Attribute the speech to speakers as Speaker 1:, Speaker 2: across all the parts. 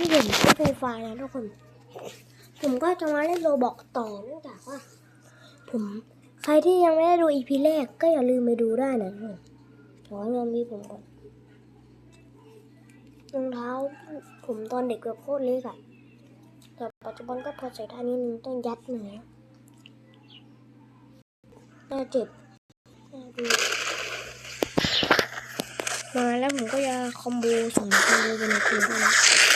Speaker 1: ที่ผมใช้โปรไฟล์นะทุกคน ผมก็จะมาเล่นโรบอกต่อเนื่องจากว่า ผมใครที่ยังไม่ได้ดูอีพีแรกก็อย่าลืมไปดูได้นะทุกคนขอเงินมีผมก่อนรองเท้าผมตอนเด็กแบบโคตรเล็กอะแต่ปัจจุบันก็พอใส่ได้นิดนึงต้องยัดหน่อยน่าเจ็บน่าดูมาแล้วผมก็จะคอมโบส่งคอมโบไปในตัวด้วย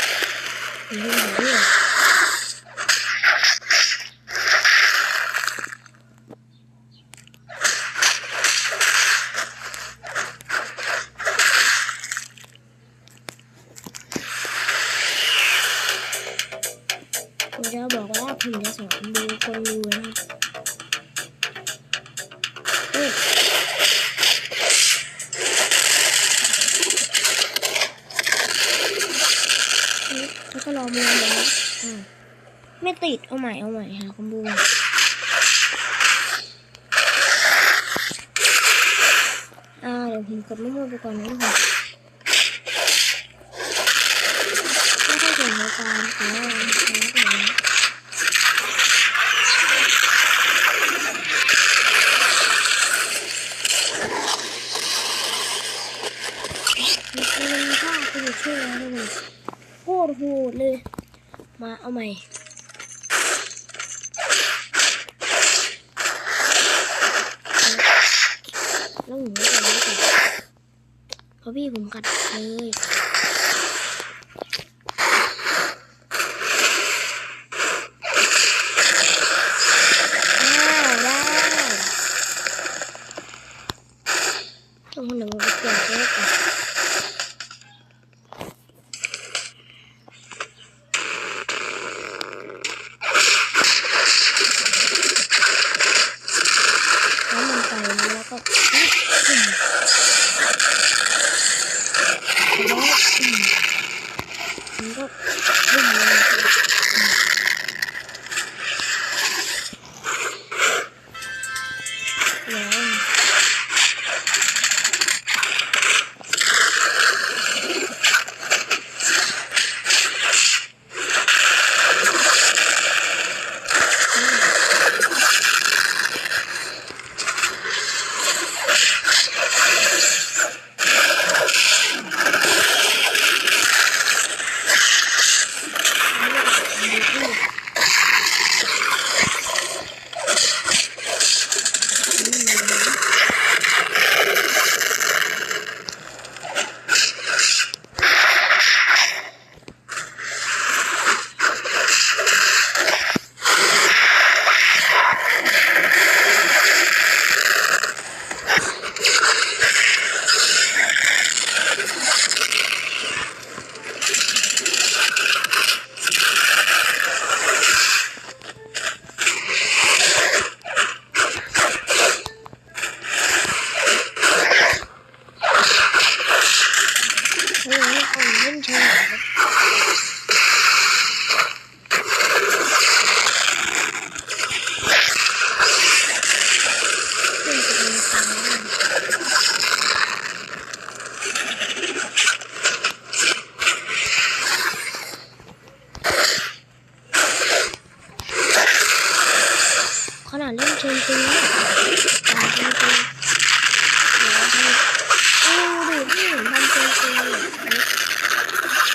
Speaker 1: เนี่ยผมจะบอกว่าผมจะสอนดูคนดูนะ ติดเอาใหม่เอาใหม่หาคอมโบอ่าเดี๋ยวผมกดมั่วๆไปก่อนนะทุกคนไม่ค่อยเก่งในการขออะไรนะมันเป็นท่าคือช่วยนะทุกคนโคตรโหดเลย มาเอาใหม่ แล้วหนูไม่เป็นไรก่อนเพี่ผมกัดเลย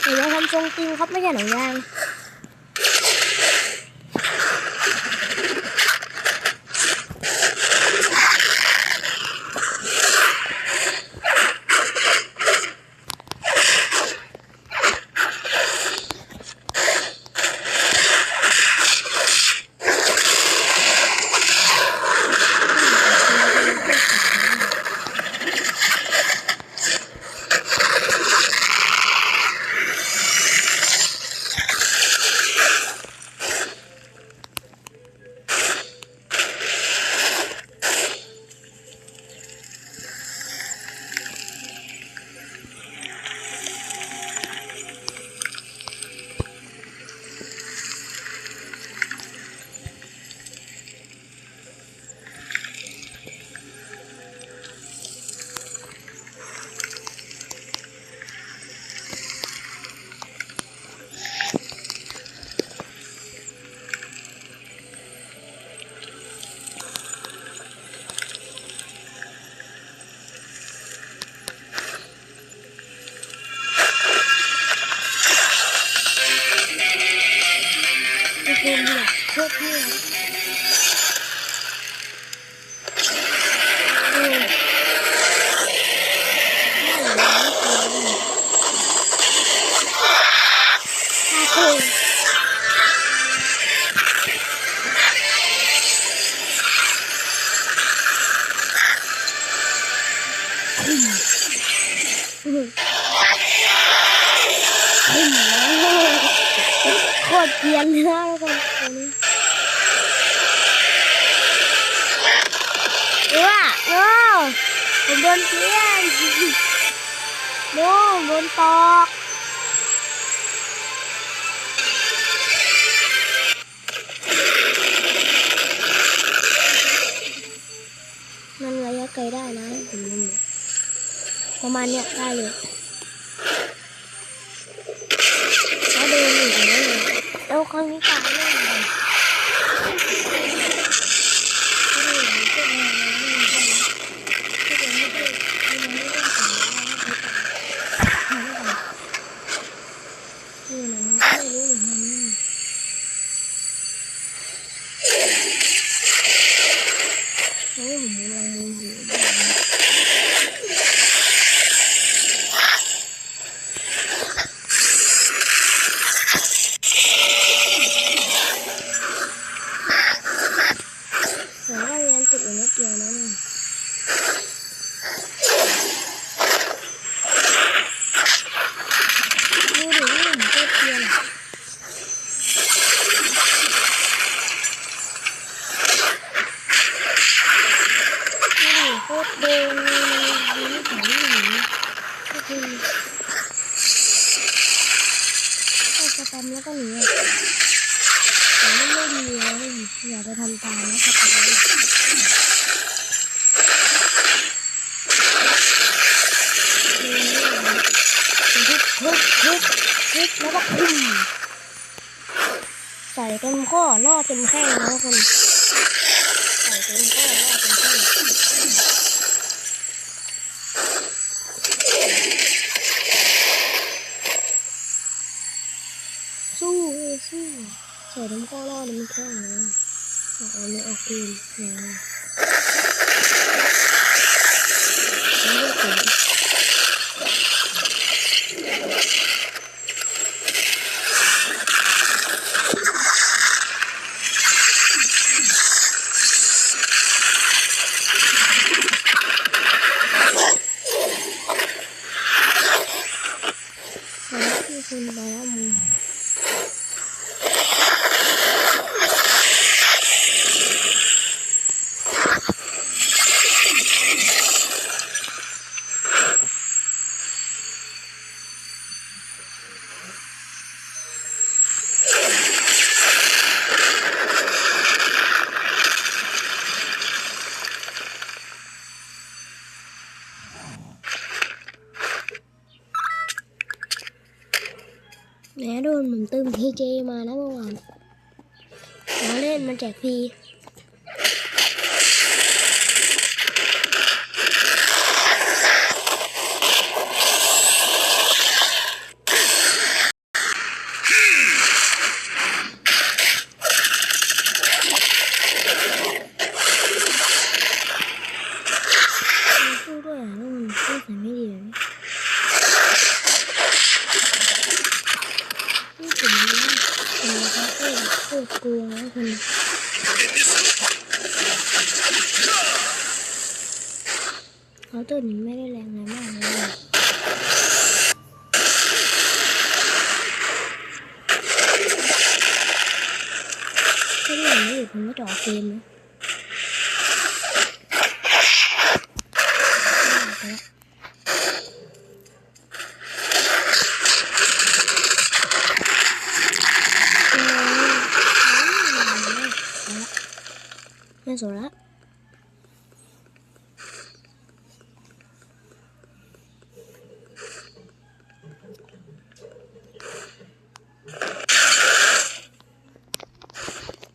Speaker 1: เห็นไหมทำทรงติงครับไม่ใช่หนังยาง Thank you. Iya. จะทำตามนะครับทุกคนทุบแล้วก็ทุ่มใส่เต็มข้อล่อเต็มแข้งนะคนใส่เต็มข้อล่อเต็มแข้งสู้สู้ใส่เต็มข้อล่อเต็มแข้งนะ Ano ako yun sa'yo? แม่โดนเหมืองตึมทีเจมานะเมื่อวานมาเล่นมันแจกฟรี เขาตัวนี้ไม่ได้แรงอะไรมากเลยถ้าเรื่องนี้ผมไม่ต่อเกมนะ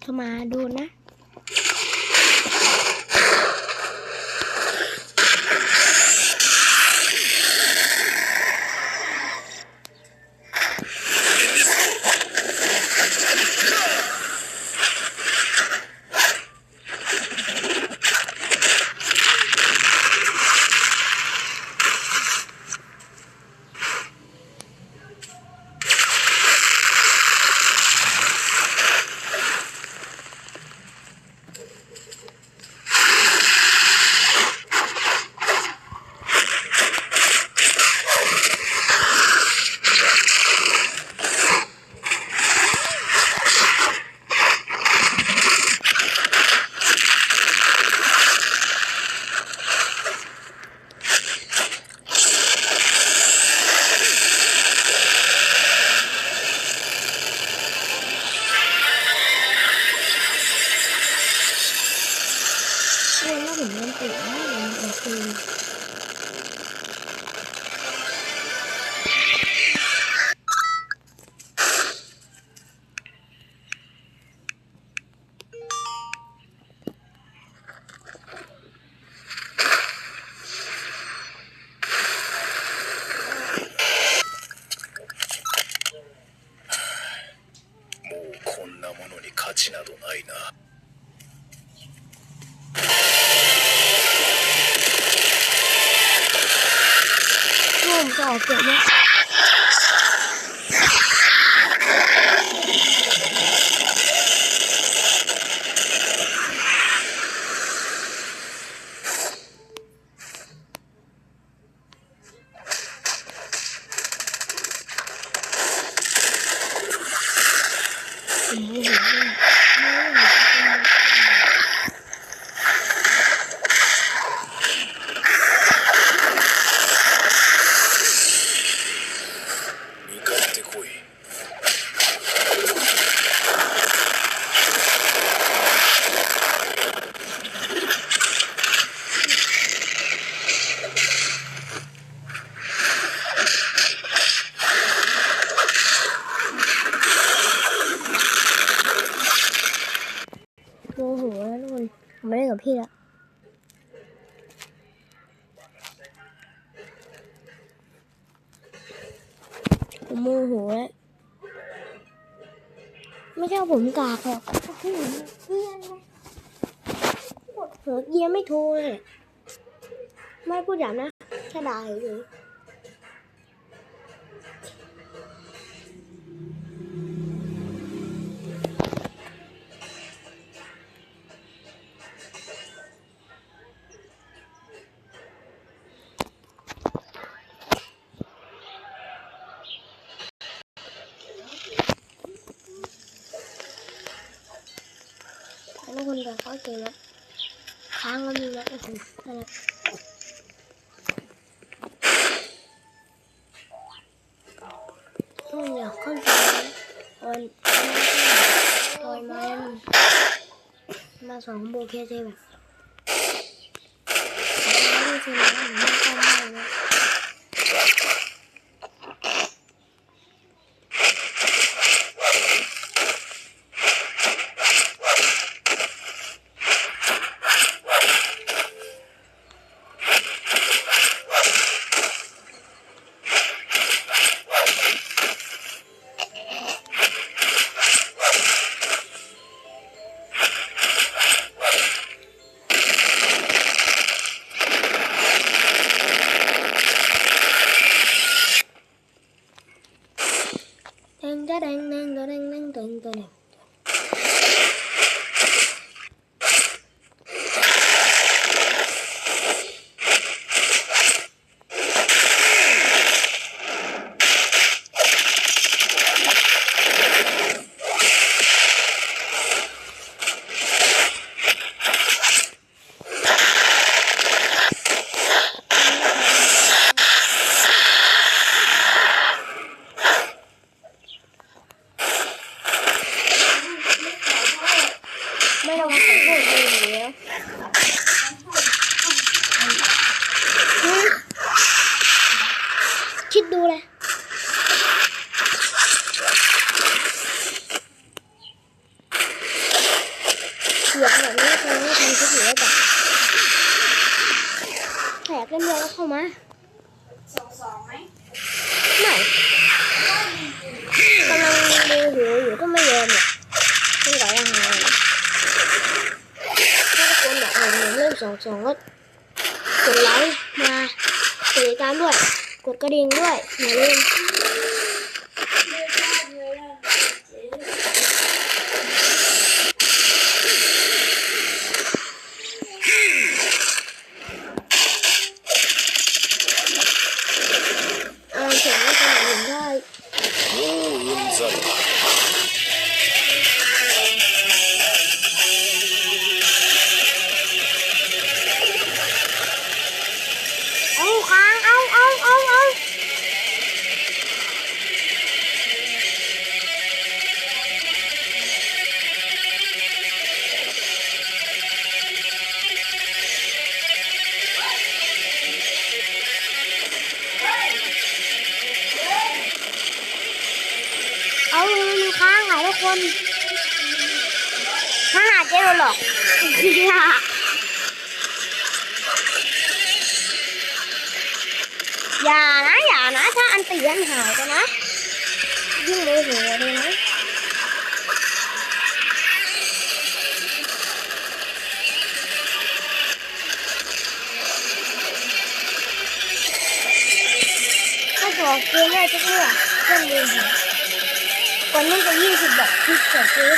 Speaker 1: เข้ามาดูนะ ผมโผมโมโหแล้วไม่ใช่ผมกากหรอกพี่เกียนนะปวดหัวเกียร์ไม่โทรเลยไม่พูดหยาบนะแค่ด่าเฉย ทุกคนแต่เขาเก่งนะค้างก็มีนะโอ้โหอะไรทุกคนอยาเข้าใจคนคนมันมาสองโบเคเจแบบไม่ใช่นะไม่ต้องได้นะ
Speaker 2: สองสอง
Speaker 1: ก็กดไลค์มากดติดตามด้วย กดกระดิ่งด้วยอย่าลืม ถ้าอันตีอันหายไปนะ ยิ่งโมโหเลยนะถ้าจะอกเกมได้ทุกเรื่องเครื่องมือดีก่อนนู้นจะยี่สิบแบบคลิกเกิดซื้อ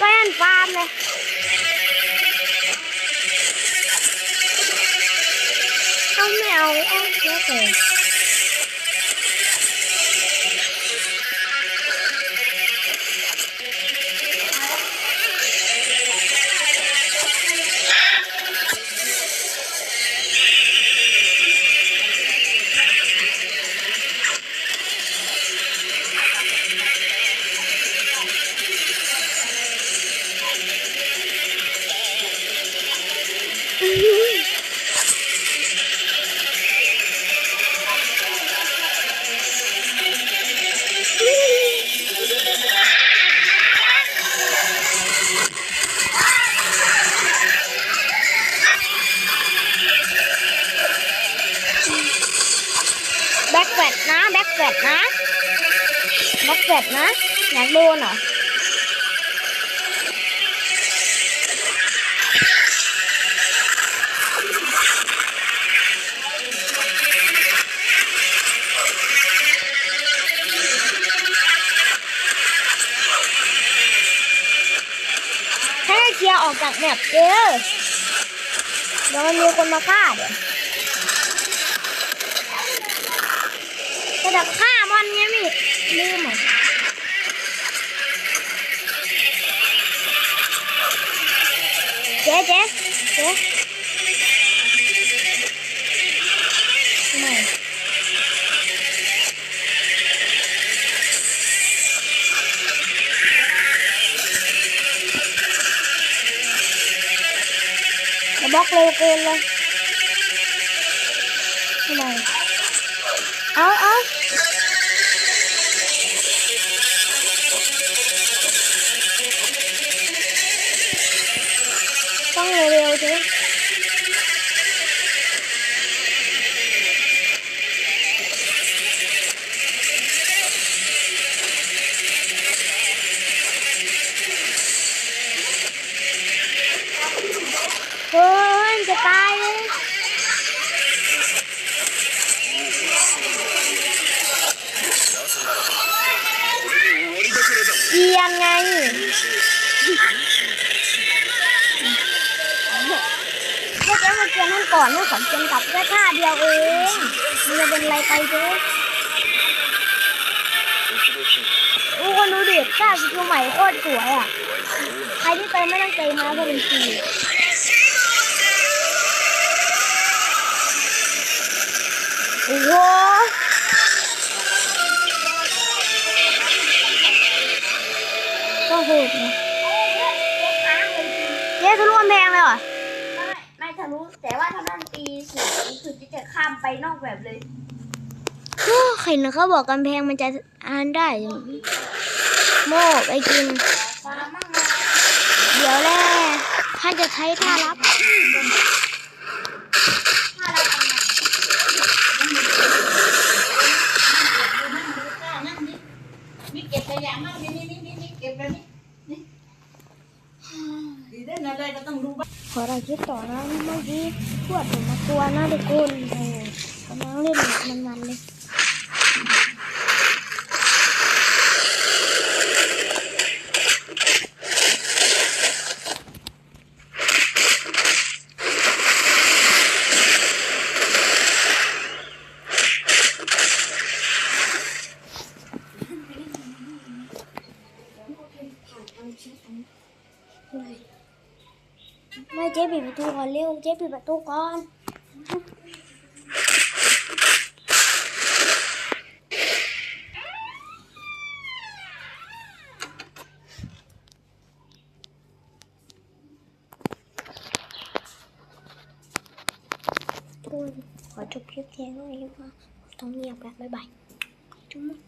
Speaker 1: ก็ยันฟาร์มเลย เอาไม่ นเหรอให้เคลียร์ออกจากแมปเจอเดี๋ยวมันมีคนมาฆ่าเดี๋ยวจะดับฆ่ามันไงมิลืมอะ เจ๊เจ๊เจ๊ไม่จะบล็ อกเร็วเกินเลย ก่อนเรื่องของเจนกับแค่ท่าเดียวเองมันจะเป็นอะไรไปเจ๊โอ้คนดูดิท่าสกิลใหม่โคตรสวยอะ ใครที่เติมไม่ต้องเติมนะเพราะเป็นฟรีโอ้โหก็โหดนะเจ๊ทะลุกำแพงเลยเหรอ
Speaker 2: ไม่ไม่ทะลุแต่ว่าถ้ามันตี สูงคือจะข้ามไปนอกแบบเลย
Speaker 1: เห็นเขาบอกกำแพงมันจะอ่านได้ โมกไอ้กิน
Speaker 2: ฟ้ามั่งนะ
Speaker 1: เดี๋ยวแหละถ้าจะใช้ท่ารับ
Speaker 2: ถ้าเราทำงาน
Speaker 3: นี่เก็บขยะมั่งนี่นี่นี่นี่เก็บแบบนี้นี่ดีได้นะได้ก็ต้องดูบ้าง
Speaker 1: ขอเราคิดต่อนะเมื่อกี้พวดผมมาตัวนะทุกคนโอ้กำลังเล่นมันๆเลย ไม่เจ๊ปิด ประตูก่อนเร็วเจ๊ปิดประตู